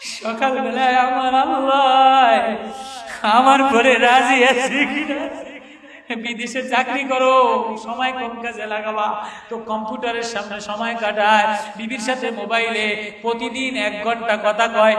সকালবেলায় আমার আল্লাহ আমার পরে রাজি আছে বিদেশে চাকরি করো, সময় কোন কাজে লাগাবা। তো কম্পিউটারের সামনে সময় কাটায়, বিবির সাথে মোবাইলে প্রতিদিন এক ঘণ্টা কথা কয়।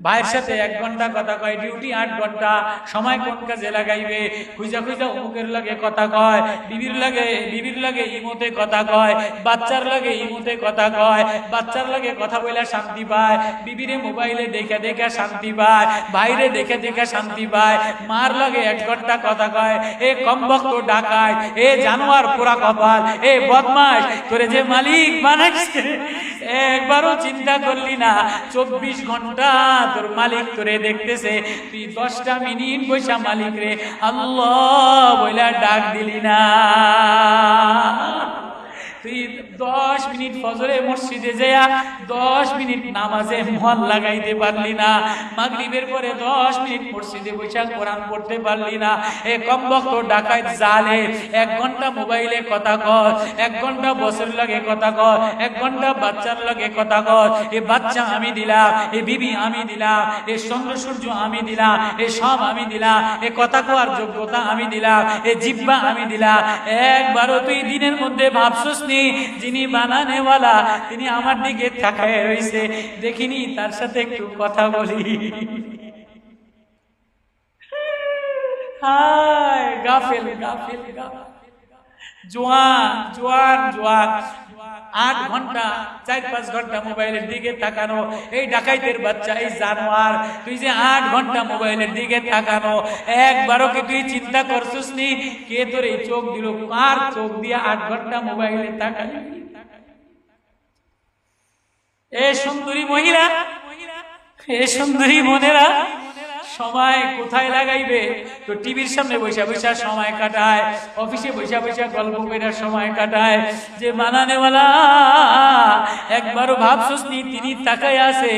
ভাইয়ের সাথে এক ঘণ্টা কথা কয় ডিউটি আট ঘণ্টা সময় কোন কাজে লাগাইবে? খুঁজা খুঁজা অমুকের লাগে কথা কয় বিবির লাগে বিবির লাগে ইমোতে কথা কয় বাচ্চার লাগে ইমোতে কথা কয় বাচ্চার লাগে কথা বলে শান্তি পায় বিবিরে মোবাইলে দেখে দেখে শান্তি পায় বাইরে দেখে দেখে শান্তি পায় মার লাগে এক ঘণ্টা কথা কয় এ কমবক্ত ডাকায় এ জানোয়ার পোড়া কপাল এ বদমাস তোরে যে মালিক বানাইছে। একবারও চিন্তা করলি না। চব্বিশ ঘণ্টা তোর মালিক তোরে দেখতেছে। তুই দশটা মিনিট বৈশা মালিক রে। আল্লাহ বইলা ডাক দিলি না। দশ মিনিট ফজরে মসজিদে দশ মিনিট নামাজে মন লাগাইতে পারলি না। মাগরিবের পরে দশ মিনিট মসজিদে কোরআন পড়তে পারলি না। এ কম বক্ত ডাকায় জালে এক ঘণ্টা মোবাইলে কথা কর এক ঘণ্টা লাগে কথা কর এক ঘণ্টা বাচ্চার লাগে কথা কর এ বাচ্চা আমি দিলাম, এ বিবি আমি দিলাম, এ চন্দ্র আমি দিলাম, এ সব আমি দিলাম, এ কথা কোয়ার যোগ্যতা আমি দিলাম, এ জিব্বা আমি দিলাম। একবারও তুই দিনের মধ্যে ভাবছস নি যিনি বানানেওয়ালা, তিনি আমার দিকে তাকায় রয়েছে দেখিনি, তার সাথে একটু কথা বলি। হায়, গাফেল গাফেল আট ঘণ্টা, চার পাঁচ ঘণ্টা মোবাইলের দিকে তাকানো। এই ডাকাইতের বাচ্চা, এই জানোয়ার, তুই যে আট ঘণ্টা মোবাইলের দিকে তাকানো, একবারও কি তুই চিন্তা করছিস নি? কে তোর এই চোখ দিল? কার চোখ দিয়ে আট ঘণ্টা মোবাইলে তাকাই এ সুন্দরী মহিলা, এ সুন্দরী মনেরা সময় কোথায় লাগাইবে? তো টিভির সামনে বৈশা বৈশা সময় কাটায়, অফিসে বৈশা বৈশা গল্প করে সময় কাটায়। যে মানানেওয়ালা, একবারও ভাবছস নি, তিনি তাকায় আছে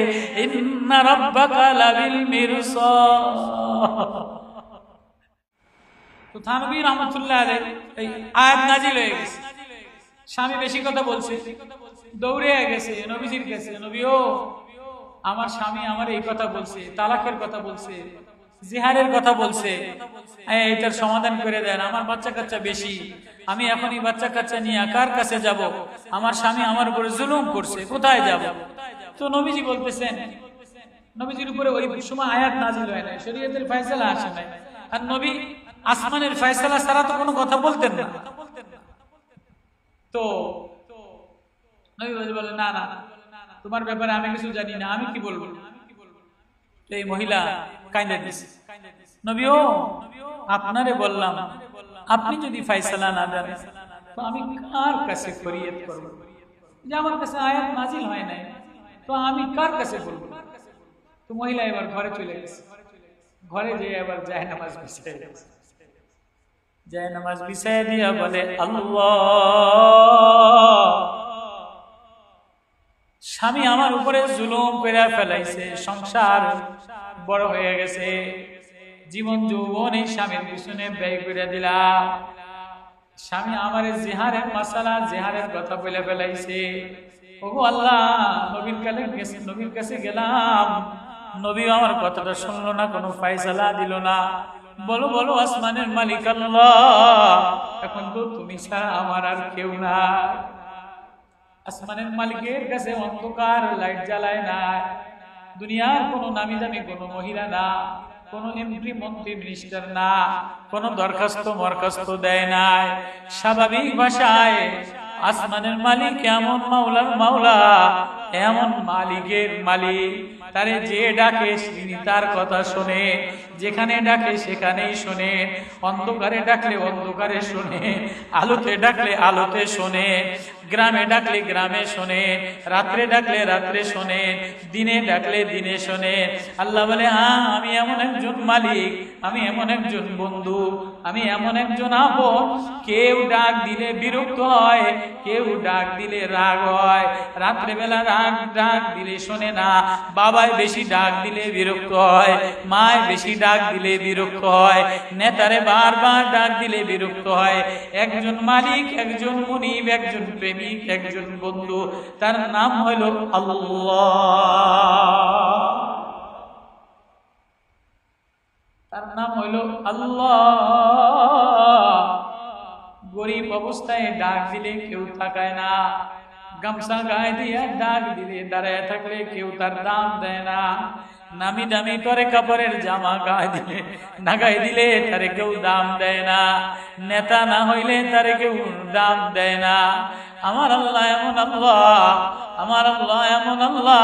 স্বামী বেশি কথা বলছে, দৌড়ে গেছে, নবীজির কাছে নবীও আমার স্বামী আমার এই কথা বলছে, তালাকের কথা বলছে জিহারের কথা বলছে। এটার সমাধান করে দেন। আমার বাচ্চা কাচ্চা বেশি। আমি এখনই বাচ্চা কাচ্চা নিয়ে কার কাছে যাব? আমার স্বামী আমার উপরে জুলুম করছে, কোথায় যাব? তো নবীজি বলতেছেন, নবীজির উপরে ওই সময় আয়াত নাজিল হয় নাই, শরীয়তের ফয়সালা আসে নাই। আর নবী আসমানের ফয়সালা ছাড়া তো কোনো কথা বলতেন না। তো নবী বলে বলে না না তোমার ব্যাপারে আমি কিছু জানি না, আমি কি বলব? এই মহিলা কাইন্দা দিছে। নবীও, আপনারে বললাম, আপনি যদি ফাইসালা না জানেন তো আমি কার কাছে ফরিয়াদ করব? যে আমার কাছে আয়াত নাজিল হয় নাই, তো আমি কার কাছে বলব? তো মহিলা এবার ঘরে চলে গেছে। ঘরে যেয়ে এবার যায় নামাজ গেছে যায় নামাজ বিছিয়ে দিয়া বলে, আল্লাহ! স্বামী আমার উপরে জুলুম করে ফেলাইছে, সংসার বড় হয়ে গেছে। জীবন যৌবন এই স্বামীর পিছনে ব্যয় করে দিলাম স্বামী আমার জেহারের মশালা জেহারের কথা বলে ফেলাইছে। ওগো আল্লাহ, নবীর কালে গেছে, নবীর কাছে গেলাম। নবী আমার কথাটা শুনলো না, কোনো ফাইসালা দিল না। বলো বলো, আসমানের মালিক আল্লাহ। এখন তো তুমি ছাড়া আমার আর কেউ না আসমানের মালিকের কাছে অন্ধকার, লাইট জ্বালায় না। দুনিয়ার কোনো নামি দামি কোনো মহিলা না, কোনো এমপি, মন্ত্রী, মিনিস্টার না, কোনো দরখাস্ত, মরখাস্ত দেয় নাই। স্বাভাবিক ভাষায়, আসমানের মালিক এমন মাওলার মাওলা, এমন মালিকের মালিক। তারে যে ডাকে তিনি তার কথা শোনে, যেখানে ডাকে সেখানেই শোনে, অন্ধকারে ডাকলে অন্ধকারে শোনে, আলোতে ডাকলে আলোতে শোনে, গ্রামে ডাকলে গ্রামে শোনে, রাত্রে ডাকলে রাত্রে শোনে, দিনে ডাকলে দিনে শোনে। আল্লাহ বলে আমি এমন একজন মালিক, আমি এমন একজন বন্ধু, আমি এমন একজন আপন কেউ ডাক দিলে বিরক্ত হয়, কেউ ডাক দিলে রাগ হয়। রাত্রেবেলা রাগ, ডাক দিলে শোনে না। বাবায় বেশি ডাক দিলে বিরক্ত হয়। মায় বেশি ডাক দিলে বিরক্ত হয়। নেতারে বারবার ডাক দিলে বিরক্ত হয়। একজন মালিক, একজন মনিব, একজন প্রেমিক, একজন বন্ধু, তার নাম হইল আল্লাহ। তার নাম হইল আল্লাহ। গরিব অবস্থায় ডাক দিলে কেউ তাকায় না। গামছা গায়ে দিয়ে ডাক দিলে দাঁড়ায় থাকলে কেউ তার দাম দেয় না। নামি দামি করে কাপড়ের জামা গায়ে দিলে না গায়ে দিলে তারে কেউ দাম দেয় না। নেতা না হইলে তারে কেউ দাম দেয় না। আমার আল্লাহ এমন আল্লাহ, আমার আল্লাহ এমন আল্লাহ,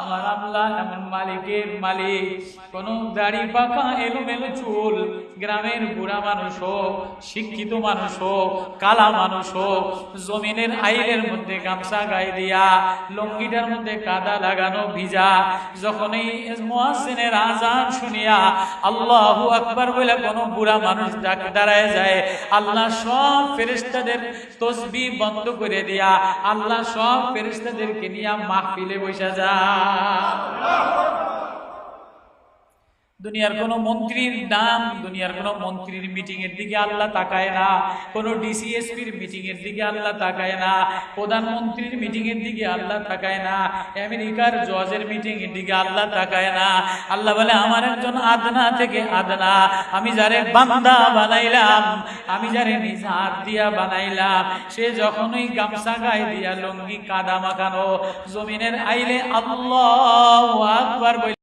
আমার আল্লাহ এমন মালিকের মালিক। কোন দাড়ি পাকা এলোমেলো চুল, গ্রামের বুড়া মানুষ হোক, শিক্ষিত মানুষ হোক, কালা মানুষ হোক, জমিনের আইলের মধ্যে গামছা গায়ে দিয়া, লঙ্গিটার মধ্যে কাদা লাগানো ভিজা যখনই মুয়াজ্জিনের আজান শুনিয়া আল্লাহু আকবার বলে কোন বুড়া মানুষ ডাক দাঁড়ায় যায় আল্লাহ সব ফেরিস্তাদের তসবি বন্ধ করে দিয়া আল্লাহ সব ফেরিস্তাদেরকে নিয়ে মাহফিলে বসে যায়। দুনিয়ার কোন মন্ত্রীর নাম, দুনিয়ার কোন মন্ত্রীর মিটিং এর দিকে আল্লাহ তাকায় না, কোন ডিসিএসপির মিটিং এর দিকে আল্লাহ তাকায় না, প্রধানমন্ত্রীর মিটিং এর দিকে আল্লাহ তাকায় না, আমেরিকার জজের মিটিং এর দিকে আল্লাহ তাকায় না। আল্লাহ বলে, আমার একজন আদনা থেকে আদনা, আমি যারে বান্দা বানাইলাম, আমি যারে নিজ হাত দিয়া বানাইলাম, সে যখনই গামছা গায়ে দিয়া লঙ্গি কাদা মাখানো জমিনের আইলে আল্লাহ আকবার